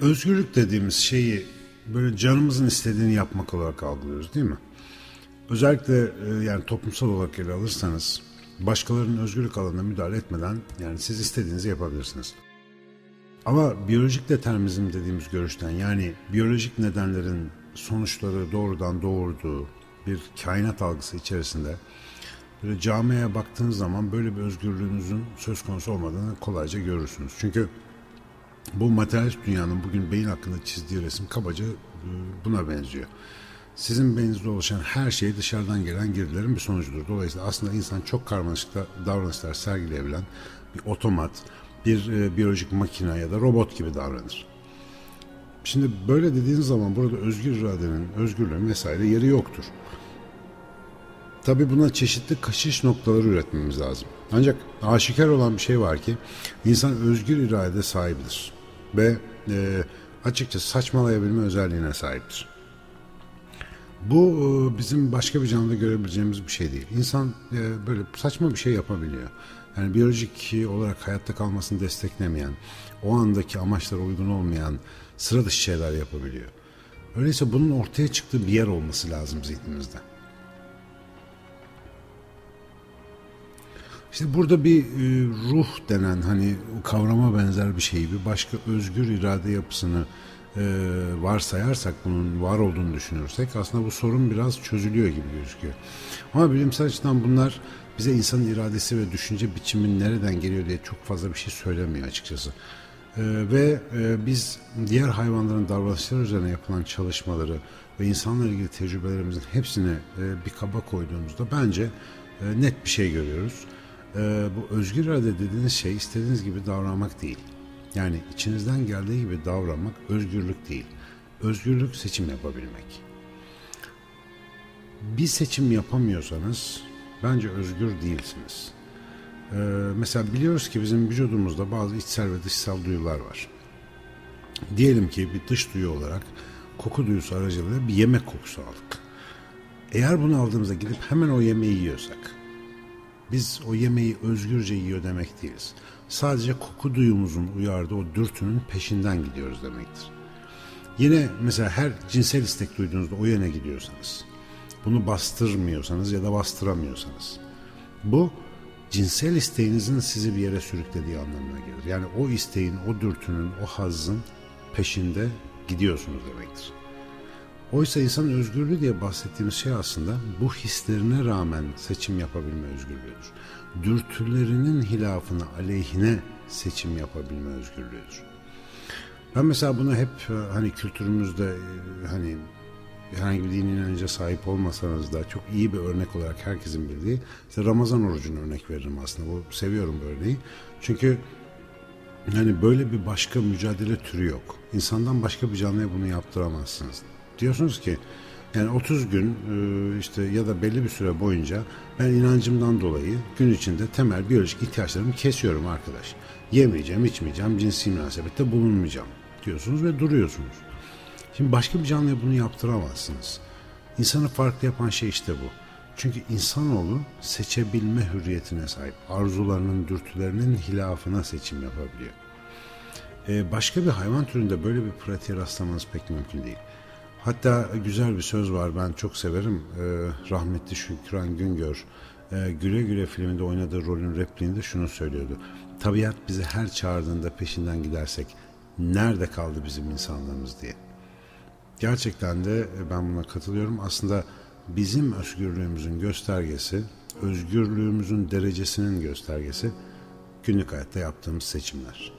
Özgürlük dediğimiz şeyi böyle canımızın istediğini yapmak olarak algılıyoruz değil mi? Özellikle e, yani toplumsal olarak ele alırsanız başkalarının özgürlük alanına müdahale etmeden yani siz istediğinizi yapabilirsiniz. Ama biyolojik determinizm dediğimiz görüşten yani biyolojik nedenlerin sonuçları doğrudan doğurduğu bir kainat algısı içerisinde böyle camiye baktığınız zaman böyle bir özgürlüğünüzün söz konusu olmadığını kolayca görürsünüz. Çünkü bu materyalist dünyanın bugün beyin hakkında çizdiği resim kabaca e, buna benziyor. Sizin beyninizde oluşan her şey dışarıdan gelen girdilerin bir sonucudur. Dolayısıyla aslında insan çok karmaşık davranışlar sergileyebilen bir otomat, bir e, biyolojik makine ya da robot gibi davranır. Şimdi böyle dediğiniz zaman burada özgür iradenin, özgürlüğün vesaire yeri yoktur. Tabi buna çeşitli kaşış noktaları üretmemiz lazım. Ancak aşikar olan bir şey var ki insan özgür irade sahibidir. Ve e, açıkçası saçmalayabilme özelliğine sahiptir. Bu e, bizim başka bir canlıda görebileceğimiz bir şey değil. İnsan e, böyle saçma bir şey yapabiliyor. Yani biyolojik olarak hayatta kalmasını desteklemeyen, o andaki amaçlara uygun olmayan sıra dışı şeyler yapabiliyor. Öyleyse bunun ortaya çıktığı bir yer olması lazım zihnimizde. İşte burada bir e, ruh denen hani kavrama benzer bir şeyi, bir başka özgür irade yapısını e, varsayarsak, bunun var olduğunu düşünürsek aslında bu sorun biraz çözülüyor gibi gözüküyor. Ama bilimsel açıdan bunlar bize insanın iradesi ve düşünce biçimin nereden geliyor diye çok fazla bir şey söylemiyor açıkçası. Ee, ve e, biz diğer hayvanların davranışları üzerine yapılan çalışmaları ve insanla ilgili tecrübelerimizin hepsini e, bir kaba koyduğumuzda bence e, net bir şey görüyoruz. E, bu özgür irade dediğiniz şey istediğiniz gibi davranmak değil. Yani içinizden geldiği gibi davranmak özgürlük değil. Özgürlük seçim yapabilmek. Bir seçim yapamıyorsanız bence özgür değilsiniz. Ee, mesela biliyoruz ki bizim vücudumuzda bazı içsel ve dışsal duyular var. Diyelim ki bir dış duyu olarak koku duyusu aracılığıyla bir yemek kokusu aldık. Eğer bunu aldığımızda gidip hemen o yemeği yiyorsak, biz o yemeği özgürce yiyor demek değiliz. Sadece koku duyumuzun uyardığı o dürtünün peşinden gidiyoruz demektir. Yine mesela her cinsel istek duyduğunuzda o yöne gidiyorsanız, bunu bastırmıyorsanız ya da bastıramıyorsanız, bu cinsel isteğinizin sizi bir yere sürüklediği anlamına gelir. Yani o isteğin, o dürtünün, o hazzın peşinde gidiyorsunuz demektir. Oysa insan özgürlüğü diye bahsettiğimiz şey aslında bu hislerine rağmen seçim yapabilme özgürlüğüdür. Dürtülerinin hilafına, aleyhine seçim yapabilme özgürlüğüdür. Ben mesela bunu hep hani kültürümüzde hani herhangi bir dini inanca sahip olmasanız da çok iyi bir örnek olarak herkesin bildiği işte Ramazan orucunu örnek veririm aslında. Bu seviyorum bu örneği. Çünkü yani böyle bir başka mücadele türü yok. İnsandan başka bir canlıya bunu yaptıramazsınız. Diyorsunuz ki yani 30 gün e, işte ya da belli bir süre boyunca ben inancımdan dolayı gün içinde temel biyolojik ihtiyaçlarımı kesiyorum arkadaş. Yemeyeceğim, içmeyeceğim, cinsi münasebette bulunmayacağım diyorsunuz ve duruyorsunuz. Şimdi başka bir canlıya bunu yaptıramazsınız. İnsanı farklı yapan şey işte bu. Çünkü insanoğlu seçebilme hürriyetine sahip. Arzularının, dürtülerinin hilafına seçim yapabiliyor. Ee, başka bir hayvan türünde böyle bir pratiğe rastlamanız pek mümkün değil. Hatta güzel bir söz var ben çok severim. Ee, rahmetli Şükran Güngör e, Güle Güle filminde oynadığı rolün repliğinde şunu söylüyordu. Tabiat bizi her çağırdığında peşinden gidersek nerede kaldı bizim insanlığımız diye. Gerçekten de e, ben buna katılıyorum. Aslında bizim özgürlüğümüzün göstergesi, özgürlüğümüzün derecesinin göstergesi günlük hayatta yaptığımız seçimler.